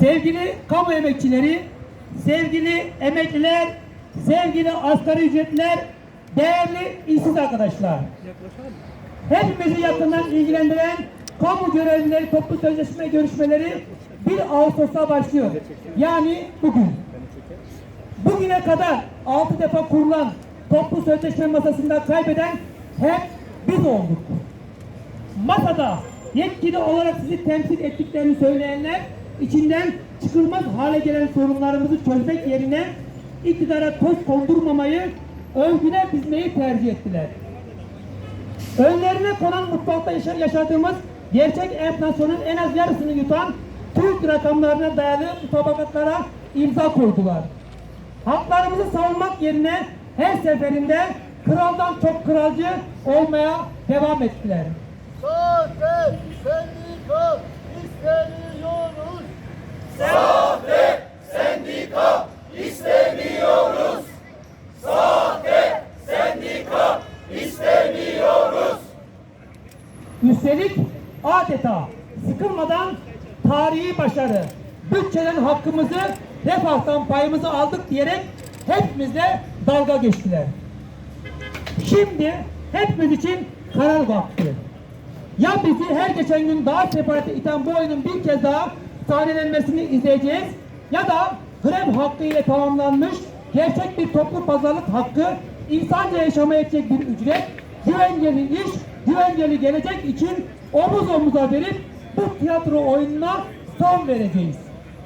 sevgili kamu emekçileri, sevgili emekliler, sevgili asgari ücretler, değerli işsiz arkadaşlar. Hepimizi yakından ilgilendiren kamu görevlileri toplu sözleşme görüşmeleri 1 Ağustos'ta başlıyor. Yani bugün. Bugüne kadar 6 defa kurulan toplu sözleşme masasında kaybeden hep biz olduk. Masada yetkili olarak sizi temsil ettiklerini söyleyenler içinden çıkılmaz hale gelen sorunlarımızı çözmek yerine iktidara toz kondurmamayı, övgüne dizmeyi tercih ettiler. Önlerine konan mutfakta yaşa- yaşadığımız gerçek enflasyonun en az yarısını yutan Türk rakamlarına dayalı mutabakatlara imza koydular. Haklarımızı savunmak yerine her seferinde kraldan çok kralcı olmaya devam ettiler. Sahte Üstelik adeta sıkılmadan tarihi başarı, bütçeden hakkımızı, refahtan payımızı aldık diyerek hepimizle dalga geçtiler. Şimdi hepimiz için karar vakti. Ya bizi her geçen gün daha separate iten bu oyunun bir kez daha sahnelenmesini izleyeceğiz ya da grev hakkı ile tamamlanmış gerçek bir toplu pazarlık hakkı, insanca yaşamaya yetecek bir ücret, güvenceli iş, güvenceli gelecek için omuz omuza verip bu tiyatro oyununa son vereceğiz.